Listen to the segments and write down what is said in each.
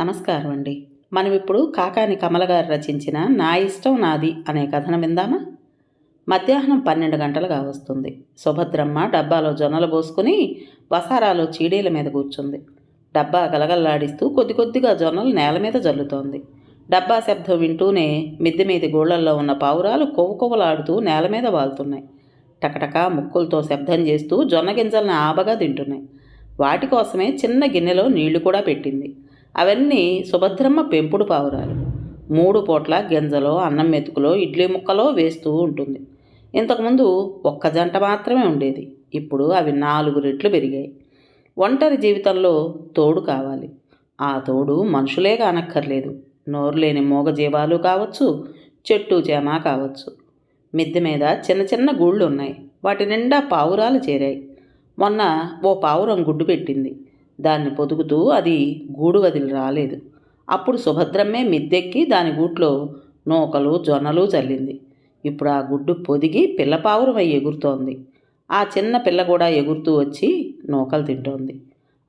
నమస్కారం అండి మనం ఇప్పుడు కాకాని కమల గారు రచించిన నా ఇష్టం నాది అనే కథను విందామా? మధ్యాహ్నం పన్నెండు గంటలుగా వస్తుంది. సుభద్రమ్మ డబ్బాలో జొన్నలు పోసుకుని వసారాలో చీడీల మీద కూర్చుంది. డబ్బా గలగల్లాడిస్తూ కొద్ది కొద్దిగా జొన్నలు నేల మీద జల్లుతోంది. డబ్బా శబ్దం వింటూనే మిద్దె మీది గోళ్ళల్లో ఉన్న పావురాలు కొవ్వుకొవ్వలాడుతూ నేల మీద వాలుతున్నాయి టకటక ముక్కులతో శబ్దం చేస్తూ జొన్న గింజలను ఆబగా తింటున్నాయి. వాటి కోసమే చిన్న గిన్నెలో నీళ్ళు కూడా పెట్టింది. అవన్నీ సుభద్రమ్మ పెంపుడు పావురాలు. మూడు పూట్ల గింజలో అన్నం మెతుకులో ఇడ్లీ ముక్కలో వేస్తూ ఉంటుంది. ఇంతకుముందు ఒక్క జంట మాత్రమే ఉండేది. ఇప్పుడు అవి నాలుగు రెట్లు పెరిగాయి. ఒంటరి జీవితంలో తోడు కావాలి. ఆ తోడు మనుషులే కానక్కర్లేదు. నోరు లేని మూగజీవాలు కావచ్చు చెట్టు చేమ కావచ్చు. మిద్దె మీద చిన్న చిన్న గూళ్ళు ఉన్నాయి వాటి నిండా పావురాలు చేరాయి. మొన్న ఓ పావురం గుడ్డు పెట్టింది. దాన్ని పొదుగుతూ అది గూడు వదిలి రాలేదు. అప్పుడు సుభద్రమ్మే మిద్దెక్కి దాని గూట్లో నూకలు జొన్నలు చల్లింది. ఇప్పుడు ఆ గుడ్డు పొదిగి పిల్లపావురమై ఎగురుతోంది. ఆ చిన్న పిల్ల కూడా ఎగురుతూ వచ్చి నూకలు తింటోంది.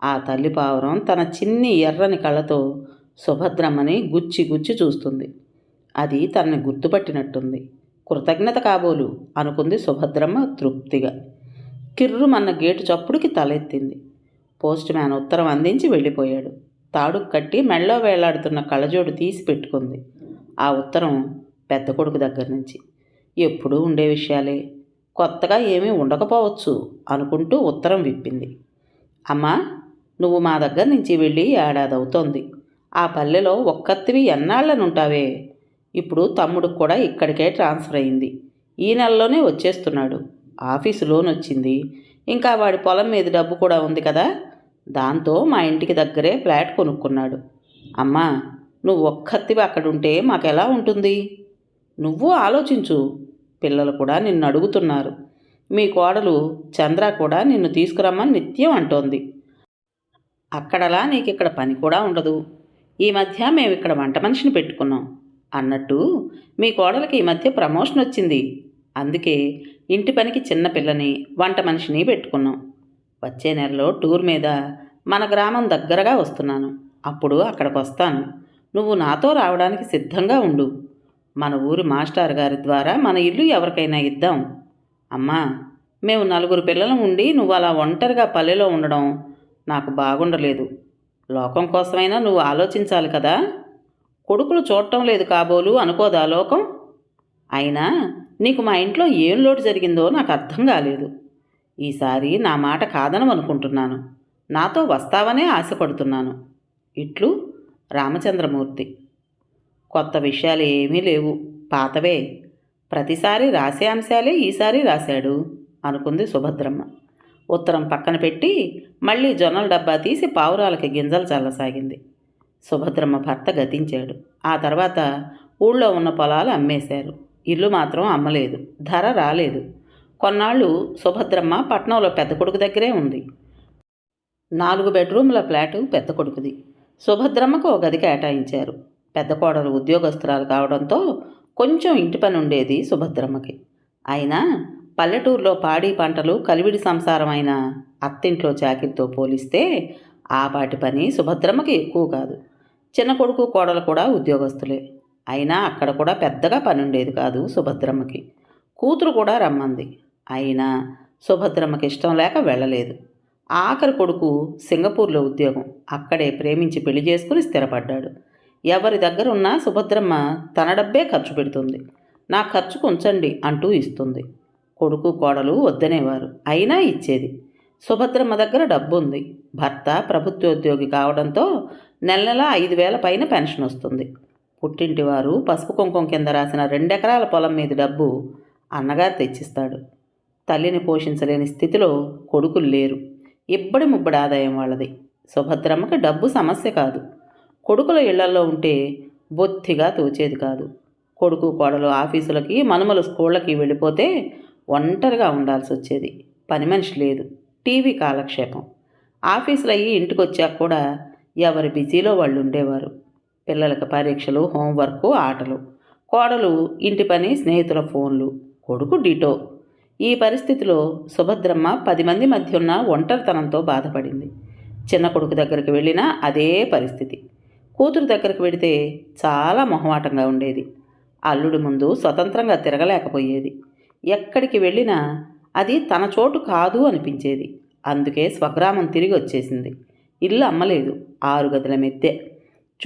ఆ తల్లి పావురం తన చిన్ని ఎర్రని కళ్ళతో సుభద్రమ్మని గుచ్చి గుచ్చి చూస్తుంది. అది తనని గుర్తుపట్టినట్టుంది. కృతజ్ఞత కాబోలు అనుకుంది సుభద్రమ్మ తృప్తిగా. కిర్రుమన్న గేటు చప్పుడుకి తలెత్తింది. పోస్ట్ మ్యాన్ ఉత్తరం అందించి వెళ్ళిపోయాడు. తాడుకు కట్టి మెళ్ళో వేలాడుతున్న కళ్ళజోడు తీసి పెట్టుకుంది. ఆ ఉత్తరం పెద్ద కొడుకు దగ్గర నుంచి. ఎప్పుడూ ఉండే విషయాలే. కొత్తగా ఏమీ ఉండకపోవచ్చు అనుకుంటూ ఉత్తరం విప్పింది. అమ్మా నువ్వు మా దగ్గర నుంచి వెళ్ళి ఏడాది అవుతోంది ఆ పల్లెలో ఒక్కత్తివి ఎన్నాళ్ళనుంటావే? ఇప్పుడు తమ్ముడు కూడా ఇక్కడికే ట్రాన్స్ఫర్ అయింది. ఈ నెలలోనే వచ్చేస్తున్నాడు. ఆఫీసు లోన్ వచ్చింది ఇంకా వాడి పొలం మీద డబ్బు కూడా ఉంది కదా? దాంతో మా ఇంటికి దగ్గరే ఫ్లాట్ కొనుక్కున్నాడు. అమ్మా నువ్వు ఒక్కత్తివి అక్కడుంటే మాకెలా ఉంటుంది? నువ్వు ఆలోచించు. పిల్లలు కూడా నిన్ను అడుగుతున్నారు. మీ కోడలు చంద్ర కూడా నిన్ను తీసుకురమ్మని నిత్యం అంటోంది. అక్కడలా నీకు ఇక్కడ పని కూడా ఉండదు. ఈ మధ్య మేము ఇక్కడ వంట మనిషిని పెట్టుకున్నాం. అన్నట్టు మీ కోడలకి ఈ మధ్య ప్రమోషన్ వచ్చింది. అందుకే ఇంటి పనికి చిన్న పిల్లని వంట మనిషిని పెట్టుకున్నాం. వచ్చే నెలలో టూర్ మీద మన గ్రామం దగ్గరగా వస్తున్నాను. అప్పుడు అక్కడికి వస్తాను నువ్వు నాతో రావడానికి సిద్ధంగా ఉండు. మన ఊరి మాస్టర్ గారి ద్వారా మన ఇల్లు ఎవరికైనా ఇద్దాం. అమ్మా మేము నలుగురు పిల్లలు ఉండి నువ్వు అలా ఒంటరిగా పల్లెలో ఉండడం నాకు బాగుండలేదు. లోకం కోసమైనా నువ్వు ఆలోచించాలి కదా? కొడుకులు చూడటం లేదు కాబోలు అనుకోదా లోకం? అయినా నీకు మా ఇంట్లో ఏం లోటు జరిగిందో నాకు అర్థం కాలేదు. ఈసారి నా మాట కాదనమనుకుంటున్నాను. నాతో వస్తావనే ఆశపడుతున్నాను. ఇట్లు రామచంద్రమూర్తి. కొత్త విషయాలు ఏమీ లేవు. పాతవే. ప్రతిసారి రాసే అంశాలే ఈసారి రాశాడు అనుకుంది సుభద్రమ్మ. ఉత్తరం పక్కన పెట్టి మళ్ళీ జొన్నల డబ్బా తీసి పావురాలకి గింజలు చల్లసాగింది. సుభద్రమ్మ భర్త గతించాడు. ఆ తర్వాత ఊళ్ళో ఉన్న పొలాలు అమ్మేశారు. ఇల్లు మాత్రం అమ్మలేదు. ధర రాలేదు. కొన్నాళ్ళు సుభద్రమ్మ పట్నంలో పెద్ద కొడుకు దగ్గరే ఉంది. నాలుగు బెడ్రూమ్ల ఫ్లాటు పెద్ద కొడుకుది. సుభద్రమ్మకు ఒక గది కేటాయించారు. పెద్ద కోడలు ఉద్యోగస్తురాలు కావడంతో కొంచెం ఇంటి పని ఉండేది సుభద్రమ్మకి. అయినా పల్లెటూరులో పాడి పంటలు కలివిడి సంసారమైన అత్తింట్లో చాకిరితో పోలిస్తే ఆ పాటి పని సుభద్రమ్మకి ఎక్కువ కాదు. చిన్న కొడుకు కోడలు కూడా ఉద్యోగస్తులే. అయినా అక్కడ కూడా పెద్దగా పని ఉండేది కాదు సుభద్రమ్మకి. కూతురు కూడా రమ్మంది. అయినా సుభద్రమ్మకి ఇష్టం లేక వెళ్ళలేదు. ఆఖరి కొడుకు సింగపూర్లో ఉద్యోగం. అక్కడే ప్రేమించి పెళ్ళి చేసుకుని స్థిరపడ్డాడు. ఎవరి దగ్గర ఉన్నా సుభద్రమ్మ తన డబ్బే ఖర్చు పెడుతుంది. నా ఖర్చుకు ఉంచండి అంటూ ఇస్తుంది. కొడుకు కోడలు వద్దనేవారు. అయినా ఇచ్చేది. సుభద్రమ్మ దగ్గర డబ్బు ఉంది భర్త ప్రభుత్వోద్యోగి కావడంతో నెల నెల ఐదు వేల పైన పెన్షన్ వస్తుంది. పుట్టింటి వారు పసుపు కుంకుమ కింద రాసిన రెండెకరాల పొలం మీద డబ్బు అన్నగారు తెచ్చిస్తాడు. తల్లిని పోషించలేని స్థితిలో కొడుకులు లేరు. ఇబ్బడి ముబ్బడి ఆదాయం వాళ్ళది. సుభద్రమ్మకి డబ్బు సమస్య కాదు. కొడుకుల ఇళ్ళలో ఉంటే బొత్తిగా తోచేది కాదు. కొడుకు కోడలు ఆఫీసులకి మనుమలు స్కూళ్ళకి వెళ్ళిపోతే ఒంటరిగా ఉండాల్సి వచ్చేది పని మనిషి లేదు. టీవీ కాలక్షేపం. ఆఫీసులు అయ్యి ఇంటికి వచ్చాక కూడా ఎవరి బిజీలో వాళ్ళు ఉండేవారు పిల్లలకి పరీక్షలు హోంవర్క్ ఆటలు. కోడలు ఇంటి పని స్నేహితుల ఫోన్లు. కొడుకు డిటో. ఈ పరిస్థితిలో సుభద్రమ్మ పది మంది మధ్య ఉన్న ఒంటరితనంతో బాధపడింది. చిన్న కొడుకు దగ్గరికి వెళ్ళినా అదే పరిస్థితి. కూతురు దగ్గరకు వెడితే చాలా మొహమాటంగా ఉండేది. అల్లుడి ముందు స్వతంత్రంగా తిరగలేకపోయేది. ఎక్కడికి వెళ్ళినా అది తన చోటు కాదు అనిపించేది. అందుకే స్వగ్రామం తిరిగి వచ్చేసింది. ఇల్లు అమ్మలేదు. ఆరు గదుల మెద్దె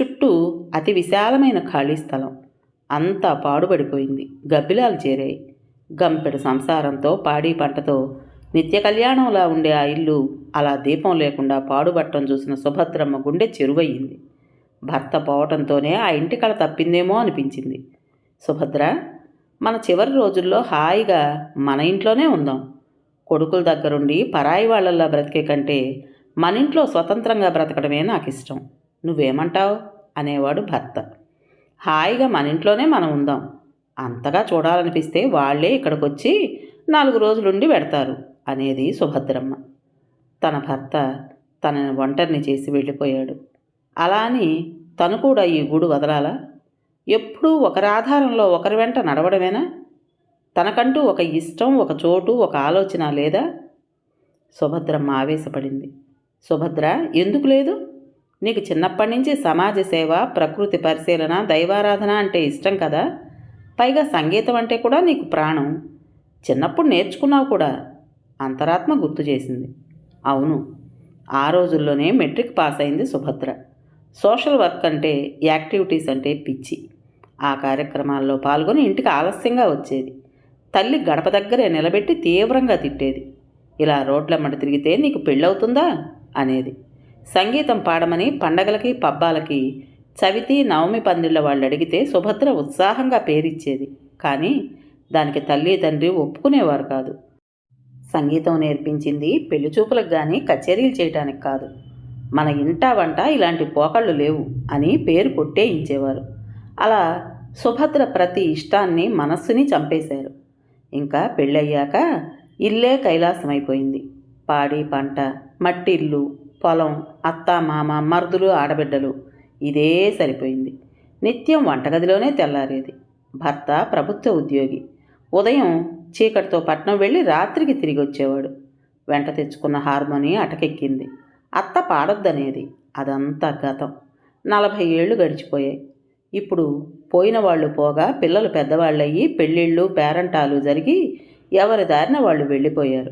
చుట్టూ అతి విశాలమైన ఖాళీ స్థలం. అంతా పాడుబడిపోయింది. గబ్బిలాలు చేరాయి. గంపెడు సంసారంతో పాడి పంటతో నిత్య కళ్యాణంలా ఉండే ఆ ఇల్లు అలా దీపం లేకుండా పాడుబట్టం చూసిన సుభద్రమ్మ గుండె చెరువయ్యింది. భర్త పోవటంతోనే ఆ ఇంటి కళ తప్పిందేమో అనిపించింది. సుభద్ర మన చివరి రోజుల్లో హాయిగా మన ఇంట్లోనే ఉందాం. కొడుకుల దగ్గరుండి పరాయి వాళ్ళల్లా బ్రతికే కంటే మన ఇంట్లో స్వతంత్రంగా బ్రతకడమే నాకు ఇష్టం నువ్వేమంటావు? అనేవాడు భర్త. హాయిగా మన ఇంట్లోనే మనం ఉందాం. అంతగా చూడాలనిపిస్తే వాళ్ళే ఇక్కడికి వచ్చి నాలుగు రోజులుండి పెడతారు అనేది సుభద్రమ్మ. తన భర్త తనని ఒంటరిని చేసి వెళ్ళిపోయాడు. అలా అని తను కూడా ఈ గూడు వదలాలా? ఎప్పుడూ ఒకరి ఆధారంలో ఒకరి వెంట నడవడమేనా? తనకంటూ ఒక ఇష్టం ఒక చోటు ఒక ఆలోచన లేదా? సుభద్రమ్మ ఆవేశపడింది. సుభద్ర ఎందుకు లేదు? నీకు చిన్నప్పటి నుంచి సమాజ సేవ ప్రకృతి పరిశీలన దైవారాధన అంటే ఇష్టం కదా? పైగా సంగీతం అంటే కూడా నీకు ప్రాణం. చిన్నప్పుడు నేర్చుకున్నావు కూడా. అంతరాత్మ గుర్తు చేసింది. అవును ఆ రోజుల్లోనే మెట్రిక్ పాస్ అయింది సుభద్ర. సోషల్ వర్క్ అంటే యాక్టివిటీస్ అంటే పిచ్చి. ఆ కార్యక్రమాల్లో పాల్గొని ఇంటికి ఆలస్యంగా వచ్చేది. తల్లి గడప దగ్గరే నిలబెట్టి తీవ్రంగా తిట్టేది. ఇలా రోడ్లమ్మట తిరిగితే నీకు పెళ్ళవుతుందా? అనేది. సంగీతం పాడమని పండగలకి పబ్బాలకి చవితి నవమి పందిళ్ళ వాళ్ళు అడిగితే సుభద్ర ఉత్సాహంగా పేరిచ్చేది. కానీ దానికి తల్లి తండ్రి ఒప్పుకునేవారు కాదు. సంగీతం నేర్పించింది పెళ్ళి చూపులకు కానీ కచేరీలు చేయటానికి కాదు. మన ఇంటా వంట ఇలాంటి పోకళ్ళు లేవు అని పేరు కొట్టేయించేవారు అలా సుభద్ర ప్రతి ఇష్టాన్ని మనస్సుని చంపేశారు. ఇంకా పెళ్ళయ్యాక ఇల్లే కైలాసమైపోయింది. పాడి పంట మట్టిల్లు పొలం అత్త మామ మరుదులు ఆడబిడ్డలు ఇదే సరిపోయింది. నిత్యం వంటగదిలోనే తెల్లారేది. భర్త ప్రభుత్వ ఉద్యోగి. ఉదయం చీకటితో పట్నం వెళ్ళి రాత్రికి తిరిగి వచ్చేవాడు వెంట తెచ్చుకున్న హార్మోని అటకెక్కింది. అత్త పాడొద్దనేది. అదంతా గతం. నలభై ఏళ్ళు గడిచిపోయాయి. ఇప్పుడు పోయిన వాళ్ళు పోగా పిల్లలు పెద్దవాళ్ళయ్యి పెళ్ళిళ్ళు పేరంటాలు జరిగి ఎవరి దారిన వాళ్ళు వెళ్ళిపోయారు.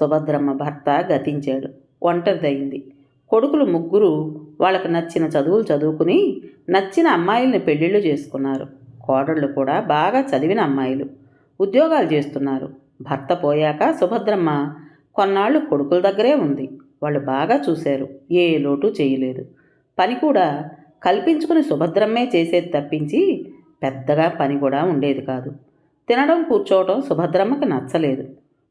సుభద్రమ్మ భర్త గతించాడు. ఒంటరిదయింది. కొడుకులు ముగ్గురు వాళ్ళకు నచ్చిన చదువులు చదువుకుని నచ్చిన అమ్మాయిల్ని పెళ్ళిళ్ళు చేసుకున్నారు. కోడళ్ళు కూడా బాగా చదివిన అమ్మాయిలు. ఉద్యోగాలు చేస్తున్నారు. భర్త పోయాక సుభద్రమ్మ కొన్నాళ్ళు కొడుకుల దగ్గరే ఉంది. వాళ్ళు బాగా చూశారు. ఏ లోటు చేయలేదు. పని కూడా కల్పించుకుని సుభద్రమ్మే చేసేది తప్పించి పెద్దగా పని కూడా ఉండేది కాదు. తినడం కూర్చోవడం సుభద్రమ్మకి నచ్చలేదు.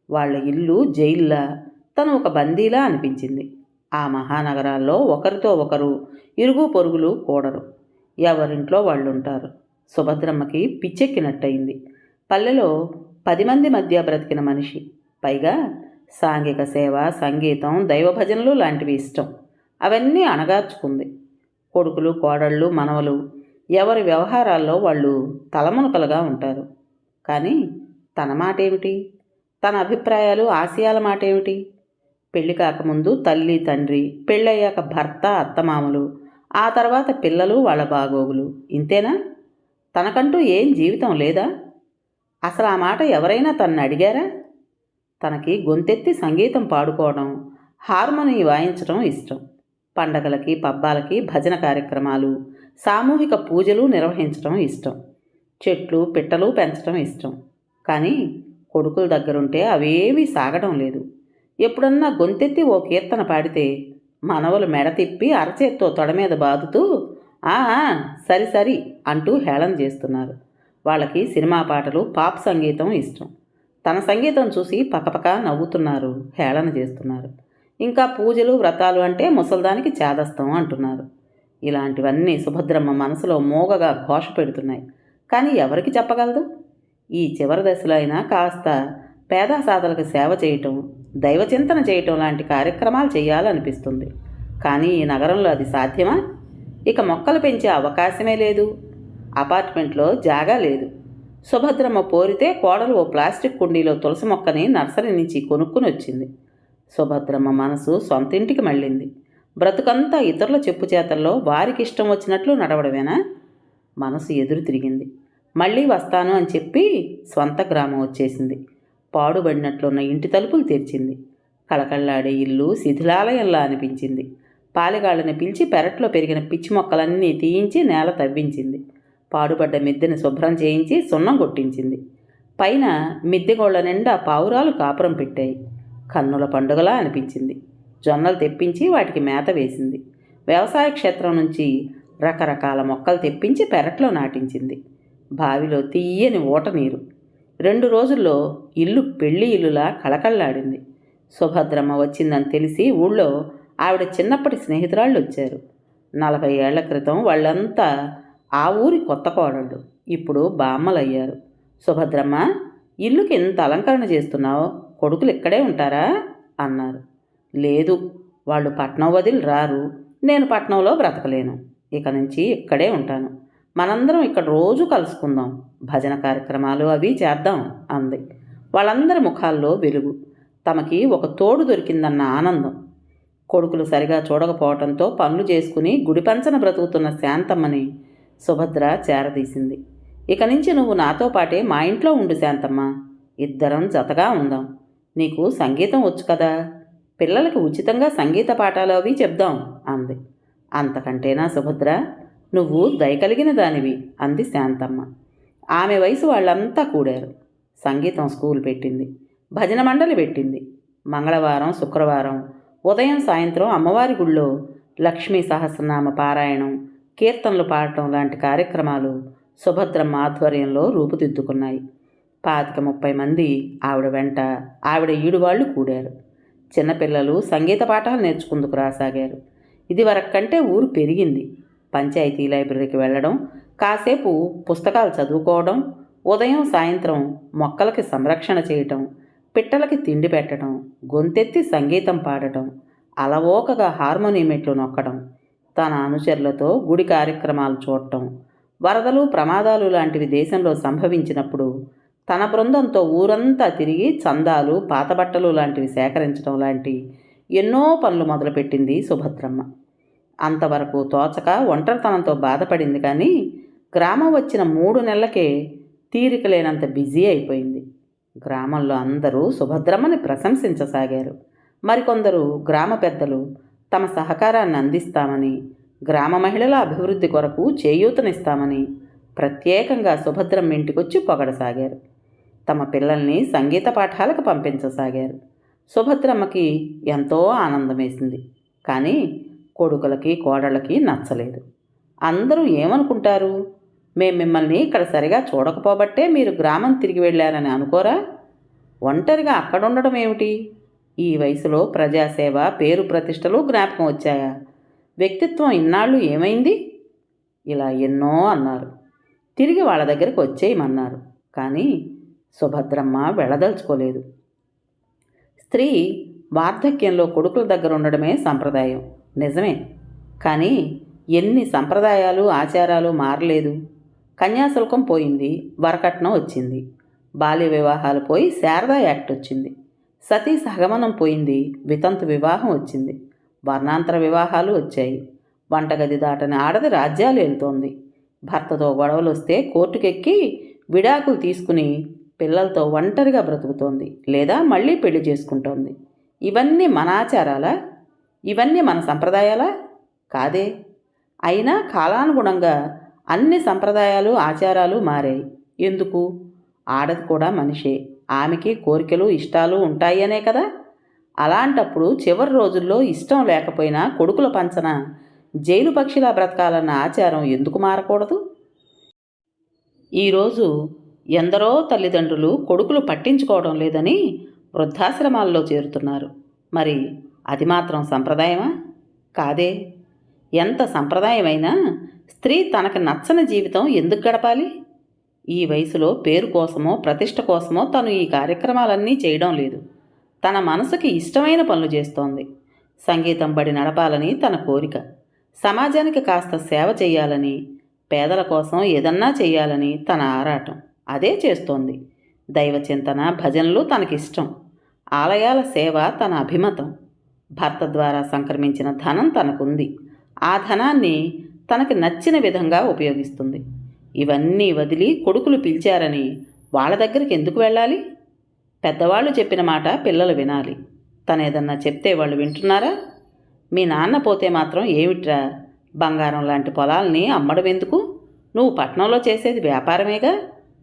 వాళ్ళ ఇల్లు జైల్లా తను ఒక బందీలా అనిపించింది. ఆ మహానగరాల్లో ఒకరితో ఒకరు ఇరుగు పొరుగులు కూడరు. ఎవరింట్లో వాళ్ళు ఉంటారు సుభద్రమ్మకి పిచ్చెక్కినట్టయింది. పల్లెలో పది మంది మధ్య బ్రతికిన మనిషి. పైగా సాంఘిక సేవ సంగీతం దైవ భజనలు లాంటివి ఇష్టం. అవన్నీ అణగార్చుకుంది. కొడుకులు కోడళ్ళు మనవలు ఎవరి వ్యవహారాల్లో వాళ్ళు తలమునకలుగా ఉంటారు. కానీ తన మాట ఏమిటి తన అభిప్రాయాలు ఆశయాల మాట ఏమిటి పెళ్ళి కాకముందు తల్లి తండ్రి పెళ్ళయ్యాక భర్త అత్తమామలు ఆ తర్వాత పిల్లలు వాళ్ళ బాగోగులు. ఇంతేనా? తనకంటూ ఏం జీవితం లేదా? అసలు ఆ మాట ఎవరైనా తన్ను అడిగారా? తనకి గొంతెత్తి సంగీతం పాడుకోవడం హార్మోని వాయించడం ఇష్టం. పండగలకి పబ్బాలకి భజన కార్యక్రమాలు సామూహిక పూజలు నిర్వహించడం ఇష్టం. చెట్లు పిట్టలు పెంచడం ఇష్టం. కానీ కొడుకుల దగ్గరుంటే అవేవీ సాగడం లేదు. ఎప్పుడన్నా గొంతెత్తి ఓ కీర్తన పాడితే మనవలు మెడ తిప్పి అరచేత్తో తొడ మీద బాదుతూ ఆ సరి సరి అంటూ హేళన చేస్తున్నారు. వాళ్ళకి సినిమా పాటలు పాప్ సంగీతం ఇష్టం. తన సంగీతం చూసి పకపక నవ్వుతున్నారు హేళన చేస్తున్నారు. ఇంకా పూజలు వ్రతాలు అంటే ముసల్దానికి చేదస్తం అంటున్నారు. ఇలాంటివన్నీ సుభద్రమ్మ మనసులో మోగగా ఘోష పెడుతున్నాయి కానీ ఎవరికి చెప్పగలదు? ఈ చివరి దశలో అయినా కాస్త పేదసాధులకు సేవ చేయటం దైవచింతన చేయటం లాంటి కార్యక్రమాలు చేయాలనిపిస్తుంది. కానీ ఈ నగరంలో అది సాధ్యమా? ఇక మొక్కలు పెంచే అవకాశమే లేదు. అపార్ట్మెంట్లో జాగా లేదు. సుభద్రమ్మ పోరితే కోడలు ఓ ప్లాస్టిక్ కుండీలో తులసి మొక్కని నర్సరీ నుంచి కొనుక్కుని వచ్చింది. సుభద్రమ్మ మనసు సొంతింటికి మళ్ళింది. బ్రతుకంతా ఇతరుల చెప్పు చేతల్లో వారికి ఇష్టం వచ్చినట్లు నడవడమేనా? మనసు ఎదురు తిరిగింది. మళ్ళీ వస్తాను అని చెప్పి స్వంత గ్రామం వచ్చేసింది. పాడుబడినట్లున్న ఇంటి తలుపులు తెరిచింది. కళకళ్ళాడే ఇల్లు శిథిలాలయంలా అనిపించింది. పాలెగాళ్ళని పిలిచి పెరట్లో పెరిగిన పిచ్చి మొక్కలన్నీ తీయించి నేల తవ్వించింది. పాడుపడ్డ మిద్దెని శుభ్రం చేయించి సున్నం కొట్టించింది. పైన మిద్దెగోళ్ళ నిండా పావురాలు కాపురం పెట్టాయి. కన్నుల పండుగలా అనిపించింది. జొన్నలు తెప్పించి వాటికి మేత వేసింది. వ్యవసాయ క్షేత్రం నుంచి రకరకాల మొక్కలు తెప్పించి పెరట్లో నాటించింది. బావిలో తీయని ఊట నీరు రెండు రోజుల్లో ఇల్లు పెళ్ళి ఇల్లులా కళకళ్ళాడింది సుభద్రమ్మ వచ్చిందని తెలిసి ఊళ్ళో ఆవిడ చిన్నప్పటి స్నేహితురాళ్ళు వచ్చారు. నలభై ఏళ్ళ క్రితం వాళ్ళంతా ఆ ఊరి కొత్త కోడళ్ళు. ఇప్పుడు బామ్మలయ్యారు. సుభద్రమ్మ ఇల్లుకి ఎంత అలంకరణ చేస్తున్నావు? కొడుకులు ఇక్కడే ఉంటారా? అన్నారు. లేదు వాళ్ళు పట్నం వదిలి రారు. నేను పట్నంలో బ్రతకలేను. ఇక నుంచి ఇక్కడే ఉంటాను. మనందరం ఇక్కడ రోజు కలుసుకుందాం. భజన కార్యక్రమాలు అవి చేద్దాం అంది. వాళ్ళందరి ముఖాల్లో వెలుగు. తమకి ఒక తోడు దొరికిందన్న ఆనందం. కొడుకులు సరిగా చూడకపోవటంతో పనులు చేసుకుని గుడిపంచన బ్రతుకుతున్న శాంతమ్మని సుభద్ర చేరదీసింది. ఇక నుంచి నువ్వు నాతో పాటే మా ఇంట్లో ఉండు శాంతమ్మ. ఇద్దరం జతగా ఉందాం. నీకు సంగీతం వచ్చు కదా. పిల్లలకి ఉచితంగా సంగీత పాఠాలు అవి చెప్దాం అంది. అంతకంటేనా సుభద్ర? నువ్వు దయకలిగిన దానివి అంది శాంతమ్మ. ఆమె వయసు వాళ్ళంతా కూడారు. సంగీతం స్కూల్ పెట్టింది. భజన మండలి పెట్టింది. మంగళవారం శుక్రవారం ఉదయం సాయంత్రం అమ్మవారి గుళ్ళో లక్ష్మీ సహస్రనామ పారాయణం కీర్తనలు పాడటం లాంటి కార్యక్రమాలు సుభద్రమ్మ ఆధ్వర్యంలో రూపుదిద్దుకున్నాయి. పాతిక ముప్పై మంది ఆవిడ వెంట ఆవిడ ఈడువాళ్ళు కూడారు. చిన్నపిల్లలు సంగీత పాఠాలు నేర్చుకుందుకు రాసాగారు. ఇది కంటే ఊరు పెరిగింది. పంచాయతీ లైబ్రరీకి వెళ్ళడం కాసేపు పుస్తకాలు చదువుకోవడం ఉదయం సాయంత్రం మొక్కలకి సంరక్షణ చేయటం పిట్టలకి తిండి పెట్టడం గొంతెత్తి సంగీతం పాడటం అలవోకగా హార్మోనియం మెట్లు నొక్కడం తన అనుచరులతో గుడి కార్యక్రమాలు చూడటం వరదలు ప్రమాదాలు లాంటివి దేశంలో సంభవించినప్పుడు తన బృందంతో ఊరంతా తిరిగి చందాలు పాతబట్టలు లాంటివి సేకరించడం లాంటి ఎన్నో పనులు మొదలుపెట్టింది సుభద్రమ్మ. అంతవరకు తోచక ఒంటరితనంతో బాధపడింది కానీ గ్రామం వచ్చిన మూడు నెలలకే తీరిక లేనంత బిజీ అయిపోయింది. గ్రామంలో అందరూ సుభద్రమ్మని ప్రశంసించసాగారు. మరికొందరు గ్రామ పెద్దలు తమ సహకారాన్ని అందిస్తామని గ్రామ మహిళల అభివృద్ధి కొరకు చేయూతనిస్తామని ప్రత్యేకంగా సుభద్రమ్మ ఇంటికొచ్చి పొగడసాగారు. తమ పిల్లల్ని సంగీత పాఠాలకు పంపించసాగారు. సుభద్రమ్మకి ఎంతో ఆనందం వేసింది కానీ కొడుకులకి కోడళ్ళకి నచ్చలేదు. అందరూ ఏమనుకుంటారు? మేము మిమ్మల్ని ఇక్కడ సరిగా చూడకపోబట్టే మీరు గ్రామం తిరిగి వెళ్ళారని అనుకోరా? ఒంటరిగా అక్కడ ఉండడం ఏమిటి? ఈ వయసులో ప్రజాసేవ పేరు ప్రతిష్టలు జ్ఞాపకం వచ్చాయా? వ్యక్తిత్వం ఇన్నాళ్ళు ఏమైంది? ఇలా ఎన్నో అన్నారు. తిరిగి వాళ్ళ దగ్గరికి వచ్చేయమన్నారు. కానీ సుభద్రమ్మ వెళ్ళదలుచుకోలేదు. స్త్రీ వార్ధక్యంలో కొడుకుల దగ్గర ఉండడమే సంప్రదాయం. నిజమే. కానీ ఎన్ని సంప్రదాయాలు ఆచారాలు మారలేదు. కన్యాశుల్కం పోయింది వరకట్నం వచ్చింది. బాల్య వివాహాలు పోయి శారదా యాక్ట్ వచ్చింది. సతీ సహగమనం పోయింది వితంతు వివాహం వచ్చింది. వర్ణాంతర వివాహాలు వచ్చాయి. వంటగది దాటని ఆడది రాజ్యాలు వెళ్తోంది భర్తతో గొడవలు వస్తే కోర్టుకెక్కి విడాకులు తీసుకుని పిల్లలతో ఒంటరిగా బ్రతుకుతోంది లేదా మళ్ళీ పెళ్ళి చేసుకుంటోంది. ఇవన్నీ మన ఆచారాలా? ఇవన్నీ మన సంప్రదాయాలా? కాదే. అయినా కాలానుగుణంగా అన్ని సంప్రదాయాలు ఆచారాలు మారాయి. ఎందుకు? ఆడది కూడా మనిషే. ఆమెకి కోరికలు ఇష్టాలు ఉంటాయనే కదా. అలాంటప్పుడు చివరి రోజుల్లో ఇష్టం లేకపోయినా కొడుకుల పంచన జైలు పక్షిలా బ్రతకాలన్న ఆచారం ఎందుకు మారకూడదు? ఈరోజు ఎందరో తల్లిదండ్రులు కొడుకులు పట్టించుకోవడం లేదని వృద్ధాశ్రమాల్లో చేరుతున్నారు. మరి అది మాత్రం సంప్రదాయమా? కాదే. ఎంత సంప్రదాయమైనా స్త్రీ తనకు నచ్చని జీవితం ఎందుకు గడపాలి? ఈ వయసులో పేరు కోసమో ప్రతిష్ట కోసమో తను ఈ కార్యక్రమాలన్నీ చేయడం లేదు. తన మనసుకి ఇష్టమైన పనులు చేస్తోంది. సంగీతం బడి నడపాలని తన కోరిక. సమాజానికి కాస్త సేవ చేయాలని పేదల కోసం ఏదన్నా చేయాలని తన ఆరాటం. అదే చేస్తోంది. దైవ చింతన భజనలు తనకిష్టం. ఆలయాల సేవ తన అభిమతం. భర్త ద్వారా సంక్రమించిన ధనం తనకుంది. ఆ ధనాన్ని తనకి నచ్చిన విధంగా ఉపయోగిస్తుంది. ఇవన్నీ వదిలి కొడుకులు పిలిచారని వాళ్ళ దగ్గరికి ఎందుకు వెళ్ళాలి? పెద్దవాళ్ళు చెప్పిన మాట పిల్లలు వినాలి. తను ఏదన్నా చెప్తే వాళ్ళు వింటున్నారా? మీ నాన్న పోతే మాత్రం ఏమిట్రా? బంగారం లాంటి పొలాల్ని అమ్మడం ఎందుకు? నువ్వు పట్నంలో చేసేది వ్యాపారమేగా?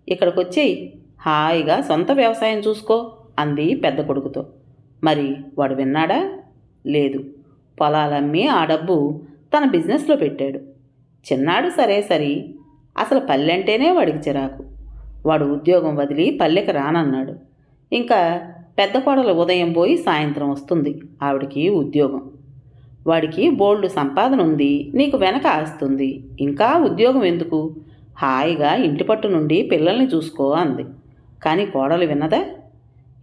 ఇక్కడికి వచ్చేయి హాయిగా సొంత వ్యవసాయం చూసుకో అంది పెద్ద కొడుకుతో. మరి వాడు విన్నాడా? లేదు. పొలాలమ్మి ఆ డబ్బు తన బిజినెస్లో పెట్టాడు. చిన్నాడు సరే సరి అసలు పల్లెంటేనే వాడికి చిరాకు. వాడు ఉద్యోగం వదిలి పల్లెకి రానన్నాడు. ఇంకా పెద్ద కోడలు ఉదయం పోయి సాయంత్రం వస్తుంది ఆవిడికి ఉద్యోగం. వాడికి బోల్డు సంపాదన ఉంది నీకు వెనక ఆస్తుంది ఇంకా ఉద్యోగం ఎందుకు? హాయిగా ఇంటి పట్టు నుండి పిల్లల్ని చూసుకో అంది. కానీ కోడలు విన్నదా?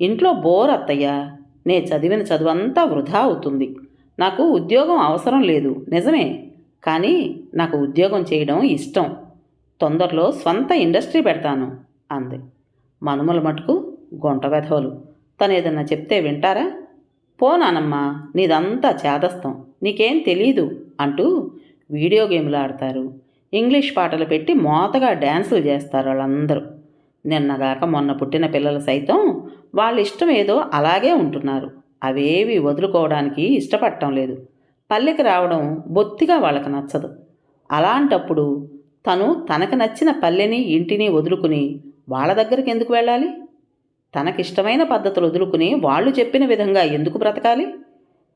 ఇంట్లో బోర్ అత్తయ్యా నే చదివిన చదువంతా వృధా అవుతుంది. నాకు ఉద్యోగం అవసరం లేదు. నిజమే. కానీ నాకు ఉద్యోగం చేయడం ఇష్టం. తొందరలో స్వంత ఇండస్ట్రీ పెడతాను అంది. మనుమల మటుకు గుంట వెధవలు. తను ఏదన్నా చెప్తే వింటారా? పోనానమ్మా నీదంతా చేదస్తం. నీకేం తెలీదు అంటూ వీడియో గేమ్లు ఆడతారు. ఇంగ్లీష్ పాటలు పెట్టి మోతగా డ్యాన్సులు చేస్తారు వాళ్ళందరూ. నిన్నగాక మొన్న పుట్టిన పిల్లలు సైతం వాళ్ళ ఇష్టం ఏదో అలాగే ఉంటున్నారు. అవేవి వదులుకోవడానికి ఇష్టపడటం లేదు. పల్లెకి రావడం బొత్తిగా వాళ్ళకి నచ్చదు. అలాంటప్పుడు తను తనకు నచ్చిన పల్లెని ఇంటిని వదులుకుని వాళ్ళ దగ్గరికి ఎందుకు వెళ్ళాలి? తనకిష్టమైన పద్ధతులు వదులుకుని వాళ్ళు చెప్పిన విధంగా ఎందుకు బ్రతకాలి?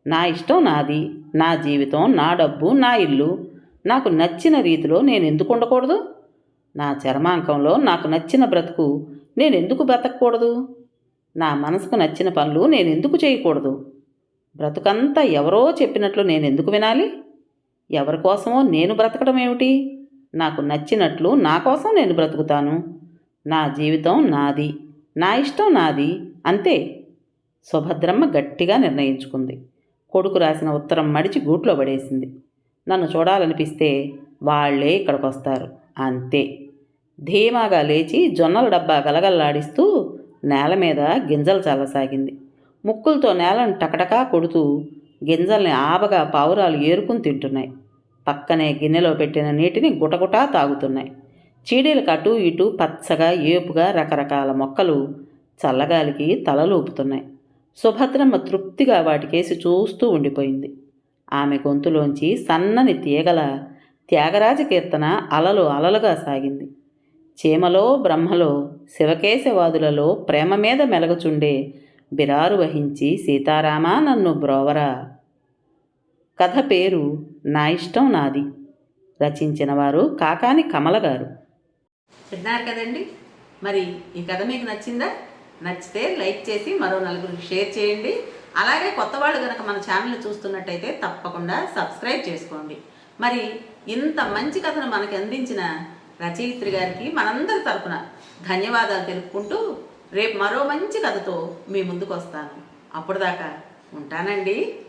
నా ఇష్టం నాది నా జీవితం నా డబ్బు నా ఇల్లు నాకు నచ్చిన రీతిలో నేను ఎందుకు ఉండకూడదు? నా చర్మాంకంలో నాకు నచ్చిన బ్రతుకు నేను ఎందుకు బ్రతకూడదు నా మనసుకు నచ్చిన పనులు నేను ఎందుకు చేయకూడదు? బ్రతుకంతా ఎవరో చెప్పినట్లు నేను ఎందుకు వినాలి? ఎవరి కోసమో నేను బ్రతకడం ఏమిటి? నాకు నచ్చినట్లు నా కోసం నేను బ్రతుకుతాను. నా జీవితం నాది నా ఇష్టం నాది అంతే. సుభద్రమ్మ గట్టిగా నిర్ణయించుకుంది. కొడుకు రాసిన ఉత్తరం మడిచి గూట్లో పడేసింది. నన్ను చూడాలనిపిస్తే వాళ్ళే ఇక్కడికి వస్తారు అంతే. ధీమాగా లేచి జొన్నల డబ్బా గలగల్లాడిస్తూ నేల మీద గింజలు చల్లసాగింది ముక్కులతో నేలను టకటకా కొడుతూ గింజల్ని ఆబగా పావురాలు ఏరుకుని తింటున్నాయి. పక్కనే గిన్నెలో పెట్టిన నీటిని గుటగుటా తాగుతున్నాయి. చీడీలకు అటు ఇటు పచ్చగా ఏపుగా రకరకాల మొక్కలు చల్లగాలికి తలలూపుతున్నాయి. సుభద్రమ్మ తృప్తిగా వాటికేసి చూస్తూ ఉండిపోయింది. ఆమె గొంతులోంచి సన్నని తీగల త్యాగరాజ కీర్తన అలలు అలలుగా సాగింది. చీమలో బ్రహ్మలో శివకేశవాదులలో ప్రేమ మీద మెలగుచుండే బిరారు వహించి సీతారామా నన్ను బ్రోవరా. కథ పేరు నా ఇష్టం నాది. రచించిన వారు కాకాని కమల గారు విన్నారు కదండి? మరి ఈ కథ మీకు నచ్చిందా? నచ్చితే లైక్ చేసి మరో నలుగురికి షేర్ చేయండి. అలాగే కొత్త వాళ్ళు కనుక మన ఛానల్ చూస్తున్నట్టయితే తప్పకుండా సబ్స్క్రైబ్ చేసుకోండి. మరి ఇంత మంచి కథను మనకి అందించిన రచయిత్రి గారికి మనందరి తరపున ధన్యవాదాలు తెలుపుకుంటూ రేపు మరో మంచి కథతో మీ ముందుకు వస్తాను అప్పుడు దాకా ఉంటానండి.